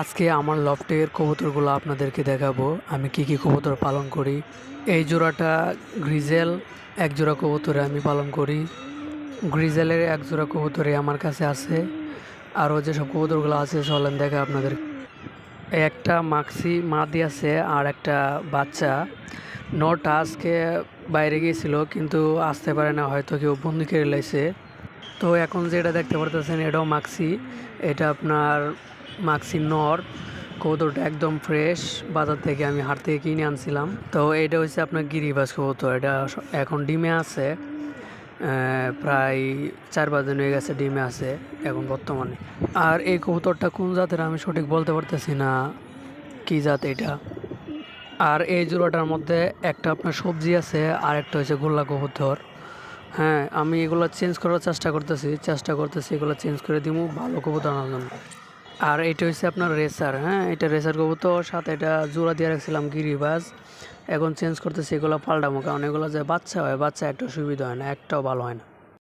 আজকে আমার লফটের কবুতরগুলো আপনাদেরকে দেখাবো। আমি কি কি কবুতর পালন করি? এই জোড়াটা গ্রিজেল এক জোড়া কবুতরে আমি পালন করি। গ্রিজেলের এক জোড়া কবুতরে আমার কাছে আছে। আরও যেসব কবুতরগুলো আছে, চলেন দেখা আপনাদের। একটা মাক্সি মাদি আছে আর একটা বাচ্চা। নটা আজকে বাইরে গিয়েছিল, কিন্তু আসতে পারে না, হয়তো কেউ বন্দি করে লাইছে তো এখন যেটা দেখতে পারতেছেন, এটাও মাক্সি। এটা আপনার মাক্সি নর, কবুতরটা একদম ফ্রেশ বাজার থেকে আমি হাট থেকে কিনে আনছিলাম। তো এটা হচ্ছে আপনার গিরিবাস কবুতর, এটা এখন ডিমে আছে প্রায় চার পাঁচ দিন হয়ে গেছে ডিমে আছে, এখন বর্তমানে। আর এই কবুতরটা কোন জাতের আমি সঠিক বলতে পারতেছি না, কি জাত এটা? আর এই জোড়াটার মধ্যে একটা আপনার সবজি আছে, আর একটা হচ্ছে গোল্লা কবুতর। হ্যাঁ আমি এগুলো চেঞ্জ করার চেষ্টা করতেছি চেষ্টা করতেছি এগুলো চেঞ্জ করে দিব ভালো কবুতর আনার জন্য। আর এটা হচ্ছে আপনার রেসার হ্যাঁ? এটা রেসার কবুতর, সাথে এটা জোড়া দিয়ে রাখছিলাম গিরিবাজ এখন চেঞ্জ করতেছি এগুলো পাল্টামো, কারণ এগুলো যে বাচ্চা হয়, বাচ্চা একটা সুবিধা হয় না, একটাও ভালো হয় না।